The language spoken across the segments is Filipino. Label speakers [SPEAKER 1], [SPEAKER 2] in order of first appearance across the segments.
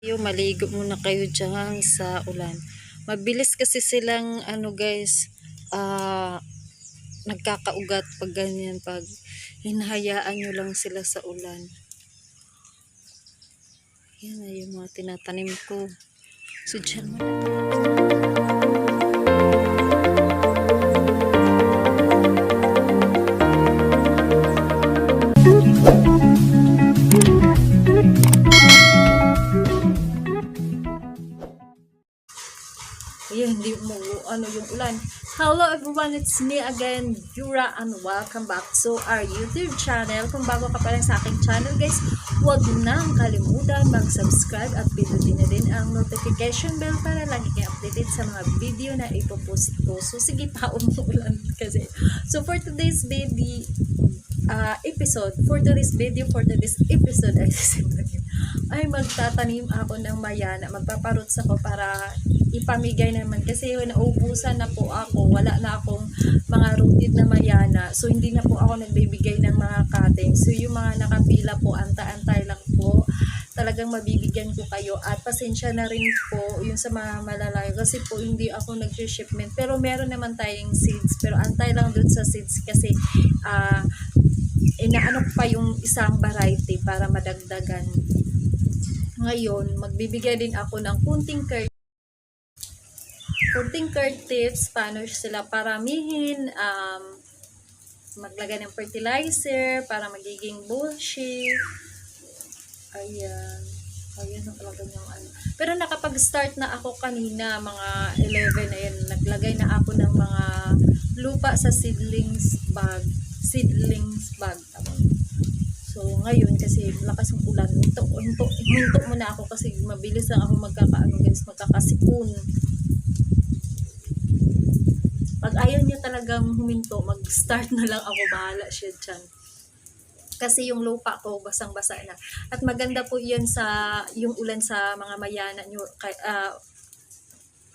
[SPEAKER 1] Yung maligo muna kayo dyan sa ulan. Mabilis kasi silang ano guys, ah nagkakaugat pag ganyan, pag hinahayaan nyo lang sila sa ulan. Yan na yung mga tinatanim ko. So dyan mo ano yung ulan. Hello everyone, it's me again, Yura, and welcome back to our YouTube channel. Kung bago ka pa lang sa aking channel guys, huwag nang kalimutan mag-subscribe at pindutin na din ang notification bell para lagi kayo updated sa mga video na ipopost ko. So sige pa, umuulan kasi. So for today's video, uh, episode, for today's video, for today's episode, ay ay magtatanim ako ng mayana. Magpaparots ako para ipamigay naman kasi naubusan na po ako. Wala na akong mga rooted na mayana. So, hindi na po ako nagbibigay ng mga cutting. So, yung mga nakapila po, anta-antay lang po. Talagang mabibigyan ko kayo. At pasensya na rin po yung sa mga malalayo. Kasi po, hindi ako nag-shipment. Pero meron naman tayong seeds. Pero antay lang dun sa seeds kasi ah inaano pa yung isang variety para madagdagan. Ngayon, magbibigay din ako ng kunting curd kunting curd tips, paano sila paramihin, um, maglagay ng fertilizer para magiging bushy. Ayan. Ayan ang talaga yung ano. Pero nakapag-start na ako kanina, mga 11 na yun. Naglagay na ako ng mga lupa sa seedlings bag. Seedlings bag. So, ngayon, kasi lakas ng ulan, hinto, hinto, hinto muna ako kasi mabilis lang ako magkakaano guys, magkakasipon. Pag ayaw niya talagang huminto, mag-start na lang ako, bahala siya dyan. Kasi yung lupa ko, basang-basa na. At maganda po yan sa, yung ulan sa mga mayana nyo, kay, ah,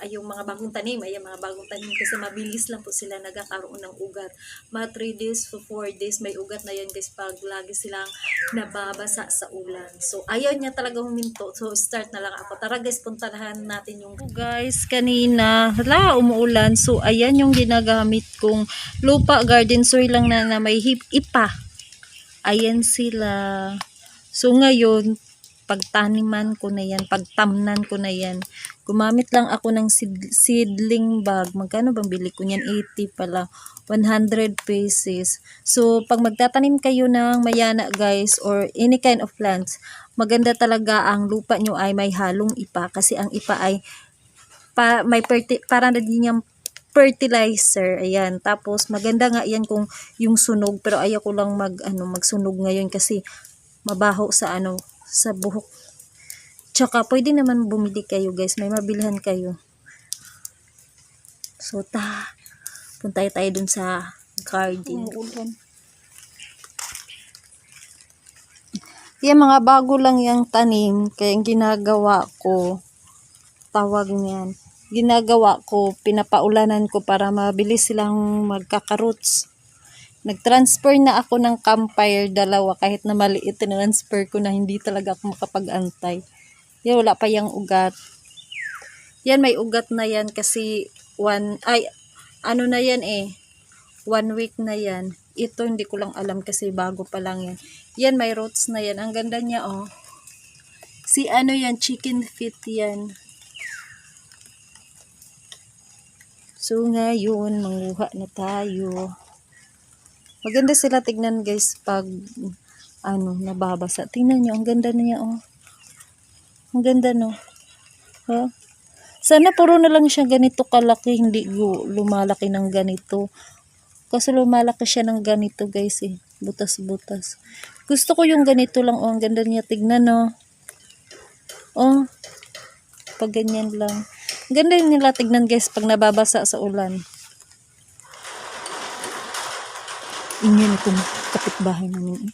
[SPEAKER 1] ay yung mga bagong tanim, ay mga bagong tanim kasi mabilis lang po sila nagkakaroon ng ugat. Mga 3 days to 4 days may ugat na yan guys pag lagi silang nababasa sa ulan. So ayaw niya talaga huminto. So start na lang ako. Tara guys, puntahan natin yung guys kanina. Hala, umuulan. So ayan yung ginagamit kong lupa garden soil lang na, na may hip ipa. Ayan sila. So ngayon, pagtaniman ko na yan, pagtamnan ko na yan. Gumamit lang ako ng seed- seedling bag. Magkano bang bili ko niyan? 80 pala. 100 pesos. So, pag magtatanim kayo ng mayana guys or any kind of plants, maganda talaga ang lupa nyo ay may halong ipa kasi ang ipa ay pa, may perti, para na din yung fertilizer. Ayan. Tapos, maganda nga yan kung yung sunog. Pero ayaw ko lang mag, ano, magsunog ngayon kasi mabaho sa ano, sa buhok. Tsaka, pwede naman bumili kayo guys. May mabilhan kayo. So, ta, punta tayo dun sa garden. Yan, mga bago lang yung tanim. Kaya yung ginagawa ko, tawag niyan, ginagawa ko, pinapaulanan ko para mabilis silang magkakarots. Nag-transfer na ako ng campfire dalawa kahit na maliit transfer ko na hindi talaga ako makapag-antay. Yan, wala pa yung ugat. Yan, may ugat na yan kasi one, ay, ano na yan eh, one week na yan. Ito, hindi ko lang alam kasi bago pa lang yan. Yan, may roots na yan. Ang ganda niya, oh. Si ano yan, chicken feet yan. So, ngayon, manguha na tayo. Maganda sila tignan guys pag ano, nababasa. Tingnan nyo, ang ganda niya, oh. Ang ganda, no? Ha? Sana puro na lang siya ganito kalaki, hindi lumalaki ng ganito. Kasi lumalaki siya ng ganito, guys, eh. Butas-butas. Gusto ko yung ganito lang, oh. Ang ganda niya, tignan, no? Oh. Pag ganyan lang. Ang Ganda nila tignan, guys, pag nababasa sa ulan. Ingyan itong kapitbahay namin. eh.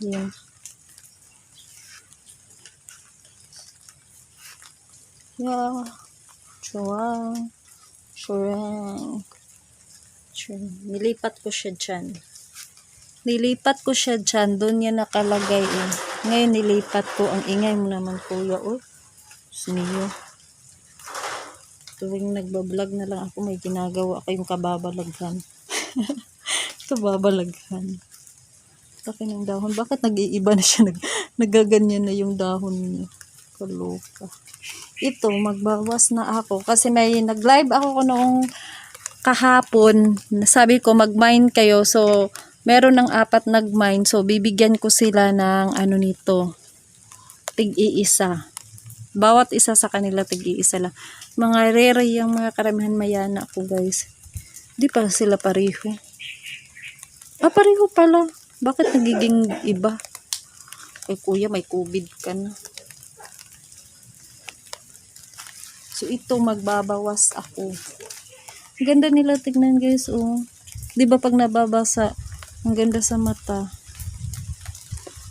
[SPEAKER 1] Yan. Yeah. Chuang. Churang. Churang. Nilipat ko siya dyan. Nilipat ko siya dyan. Doon niya nakalagay eh. Ngayon nilipat ko. Ang ingay mo naman kuya. Oh, siniyo. Tuwing nagbablog na lang ako, may ginagawa kayong kababalaghan. kababalaghan. Laki ng dahon. Bakit nag-iiba na siya? Nag nagaganyan na yung dahon niya. Kaloka. Ito, magbawas na ako. Kasi may nag-live ako noong kahapon. Sabi ko, mag-mine kayo. So, meron ng apat nag-mine. So, bibigyan ko sila ng ano nito. Tig-iisa. Bawat isa sa kanila tig-iisa lang. Mga rare yung mga karamihan mayana ko guys. Di pa sila pareho. Ah, pareho pala. Bakit nagiging iba? Eh, kuya, may COVID ka na. So, ito, magbabawas ako. Ang ganda nila tignan, guys, oh. Di ba pag nababasa, ang ganda sa mata.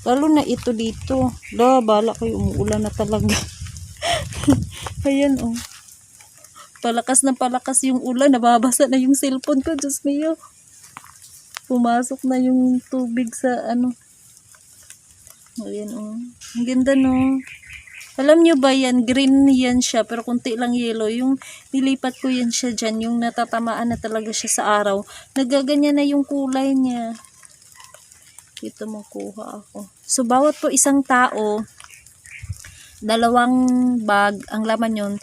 [SPEAKER 1] Lalo na ito dito. Da, bala kayo, umuulan na talaga. Ayan, oh. Palakas na palakas yung ulan, nababasa na yung cellphone ko, Diyos mio pumasok na yung tubig sa ano. Ayan oh. Ang ganda no. Alam nyo ba yan, green yan siya, pero kunti lang yellow. Yung nilipat ko yan siya dyan, yung natatamaan na talaga siya sa araw. Nagaganyan na yung kulay niya. Dito makuha ako. So, bawat po isang tao, dalawang bag, ang laman yun,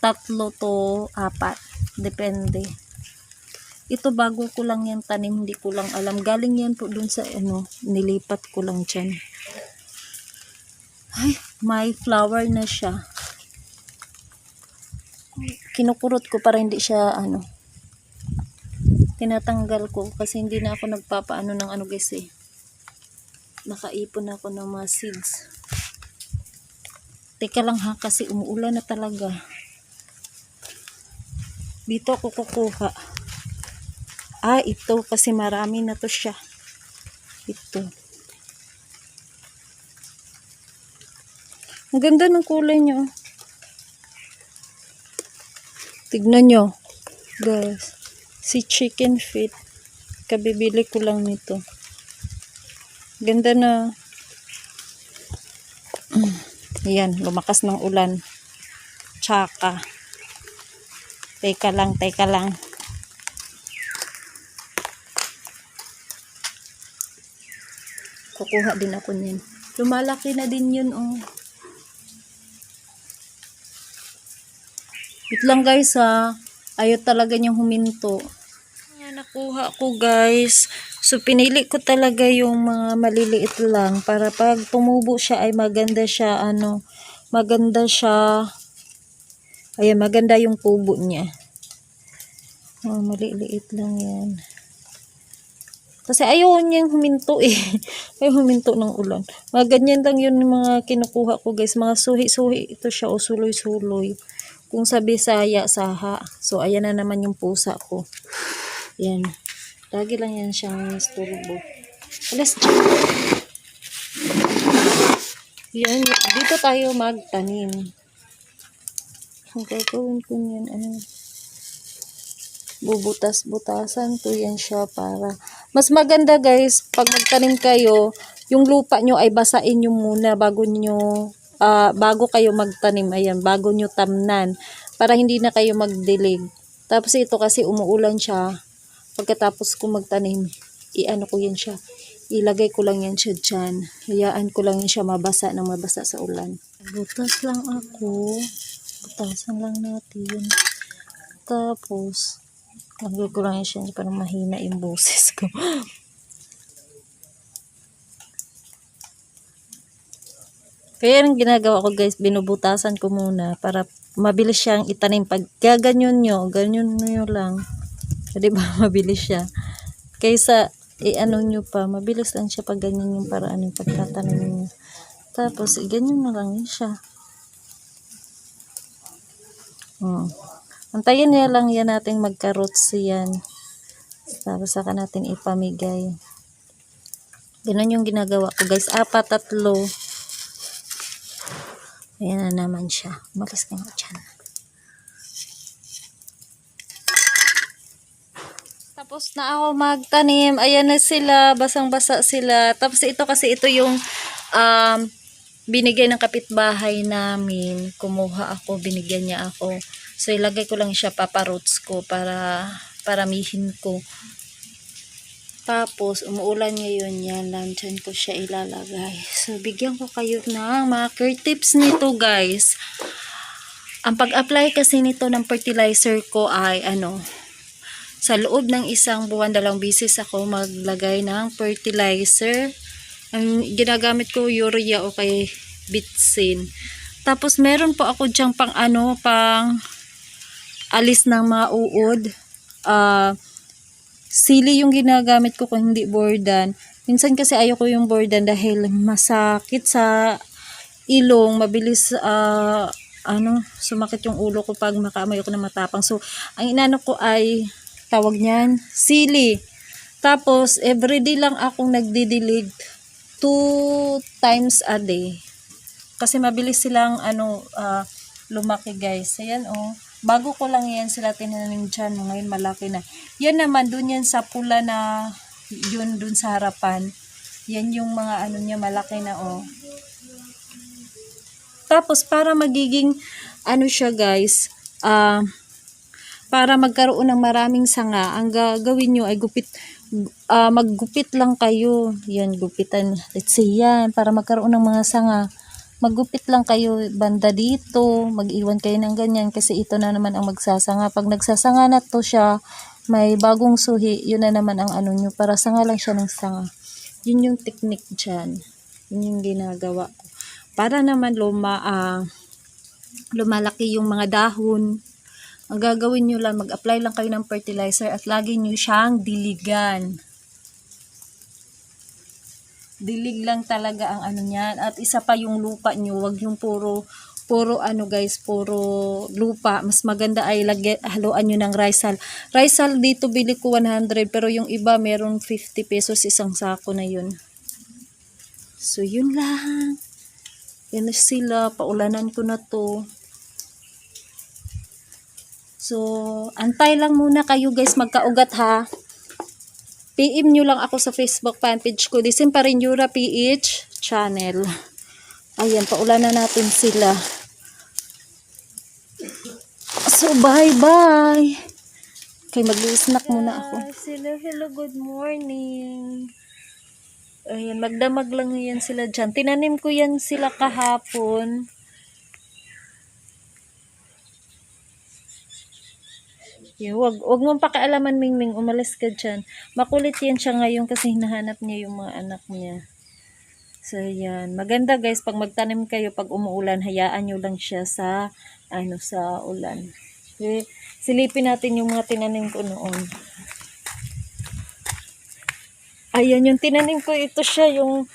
[SPEAKER 1] tatlo to apat. Depende. Ito bago ko lang yan tanim, hindi ko lang alam. Galing yan po dun sa ano, nilipat ko lang dyan. Ay, may flower na siya. Kinukurot ko para hindi siya ano. Tinatanggal ko kasi hindi na ako nagpapaano ng ano guys eh. Nakaipon ako ng mga seeds. Teka lang ha kasi umuulan na talaga. Dito ako kukuha. Ah, ito kasi marami na to siya. Ito. Ang ganda ng kulay niya. Tignan nyo. Guys. Si chicken feet. Kabibili ko lang nito. Ganda na. Yan, lumakas ng ulan. Tsaka. Teka lang, teka lang. Kukuha din ako niyan. Lumalaki na din yun, oh. Wait lang guys, ha. Ayaw talaga niyang huminto. Ayan, nakuha ko guys. So, pinili ko talaga yung mga maliliit lang para pag tumubo siya ay maganda siya, ano, maganda siya. Ayan, maganda yung tubo niya. Oh, maliliit lang yan. Kasi ayaw niyang huminto eh. ayaw huminto ng ulan. Mga ganyan lang yun mga kinukuha ko guys. Mga suhi-suhi ito siya o suloy-suloy. Kung sa Bisaya, saha. So, ayan na naman yung pusa ko. Yan. Lagi lang yan siyang isturbo. Alas. Yan. Dito tayo magtanim. Ang gagawin ko niyan, ano, bubutas-butasan ko yan siya para mas maganda guys pag magtanim kayo yung lupa nyo ay basain nyo muna bago nyo ah, bago kayo magtanim ayan bago nyo tamnan para hindi na kayo magdilig. Tapos ito kasi umuulan siya pagkatapos ko magtanim iano ko yan siya ilagay ko lang yan siya dyan. Hayaan ko lang yan siya mabasa na mabasa sa ulan. Butas lang ako. Butasan lang natin. Tapos Lagay ko lang yan siya para mahina yung boses ko. Kaya yung ginagawa ko guys, binubutasan ko muna para mabilis siyang itanim. Pag gaganyon nyo, ganyan nyo lang. Di ba mabilis siya. Kaysa i-ano nyo pa, mabilis lang siya pag ganyan yung paraan yung pagtatanim nyo. Tapos, ganyan na lang siya. Hmm. Antayin niya lang yan natin magka-roots yan. Tapos saka natin ipamigay. Ganun yung ginagawa ko guys. Apat, tatlo. Ayan na naman siya. Malas ka nga dyan. Tapos na ako magtanim. Ayan na sila. Basang-basa sila. Tapos ito kasi ito yung um, binigay ng kapitbahay namin. Kumuha ako, binigyan niya ako. So, ilagay ko lang siya paparoots ko para paramihin ko. Tapos, umuulan ngayon yan. Nandyan ko siya ilalagay. So, bigyan ko kayo ng mga care tips nito, guys. Ang pag-apply kasi nito ng fertilizer ko ay, ano, sa loob ng isang buwan, dalawang bisis ako maglagay ng fertilizer. Ang ginagamit ko, urea o kay bitsin. Tapos, meron po ako diyang pang, ano, pang alis ng mga uod. Ah, sili yung ginagamit ko kung hindi bordan. Minsan kasi ayoko yung bordan dahil masakit sa ilong, mabilis ah, ano, sumakit yung ulo ko pag makaamoy ako ng matapang. So, ang inano ko ay tawag niyan, sili. Tapos, everyday lang akong nagdidilig two times a day. Kasi mabilis silang ano, ah, lumaki guys. Ayan oh. Bago ko lang yan sila tinanim dyan. Ngayon malaki na. Yan naman, dun yan sa pula na yun dun sa harapan. Yan yung mga ano niya malaki na oh. Tapos para magiging ano siya guys, ah para magkaroon ng maraming sanga, ang gagawin nyo ay gupit ah, maggupit lang kayo. Yan, gupitan. Let's say yan, para magkaroon ng mga sanga. Maggupit lang kayo banda dito, mag-iwan kayo ng ganyan kasi ito na naman ang magsasanga. Pag nagsasanga na to siya, may bagong suhi, yun na naman ang ano nyo, para sanga lang siya ng sanga. Yun yung technique dyan. Yun yung ginagawa ko. Para naman luma, ah, lumalaki yung mga dahon. Ang gagawin nyo lang, mag-apply lang kayo ng fertilizer at lagi nyo siyang diligan. Dilig lang talaga ang ano niyan. At isa pa yung lupa nyo, wag yung puro, puro ano guys, puro lupa. Mas maganda ay lagi, haluan nyo ng risal. Risal dito bili ko 100 pero yung iba meron 50 pesos isang sako na yun. So yun lang. Yan na sila, paulanan ko na to. So, antay lang muna kayo guys magkaugat ha. PM nyo lang ako sa Facebook fan page ko. Disim pa rin Yura PH channel. Ayan, paulanan natin sila. So, bye-bye. Okay, mag-snack muna ako. Hello, hello, good morning. Ayan, magdamag lang yan sila dyan. Tinanim ko yan sila kahapon. Yeah, wag, wag mong pakialaman, Mingming. Umalis ka dyan. Makulit yan siya ngayon kasi hinahanap niya yung mga anak niya. So, yan. Maganda, guys. Pag magtanim kayo, pag umuulan, hayaan nyo lang siya sa, ano, sa ulan. Okay? Silipin natin yung mga tinanim ko noon. Ayan, yung tinanim ko, ito siya, yung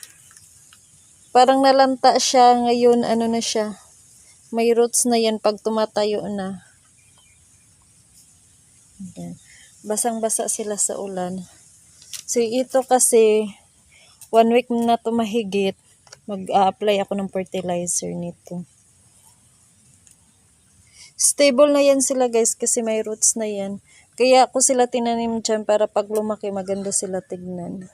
[SPEAKER 1] parang nalanta siya. Ngayon, ano na siya. May roots na yan pag tumatayo na. Ayan. Basang-basa sila sa ulan. So, ito kasi, one week na to mahigit, mag-a-apply ako ng fertilizer nito. Stable na yan sila guys kasi may roots na yan. Kaya ako sila tinanim dyan para pag lumaki maganda sila tignan.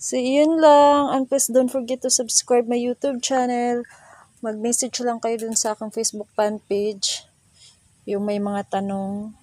[SPEAKER 1] So, yun lang. And please don't forget to subscribe my YouTube channel. Mag-message lang kayo dun sa aking Facebook fan page. Yung may mga tanong.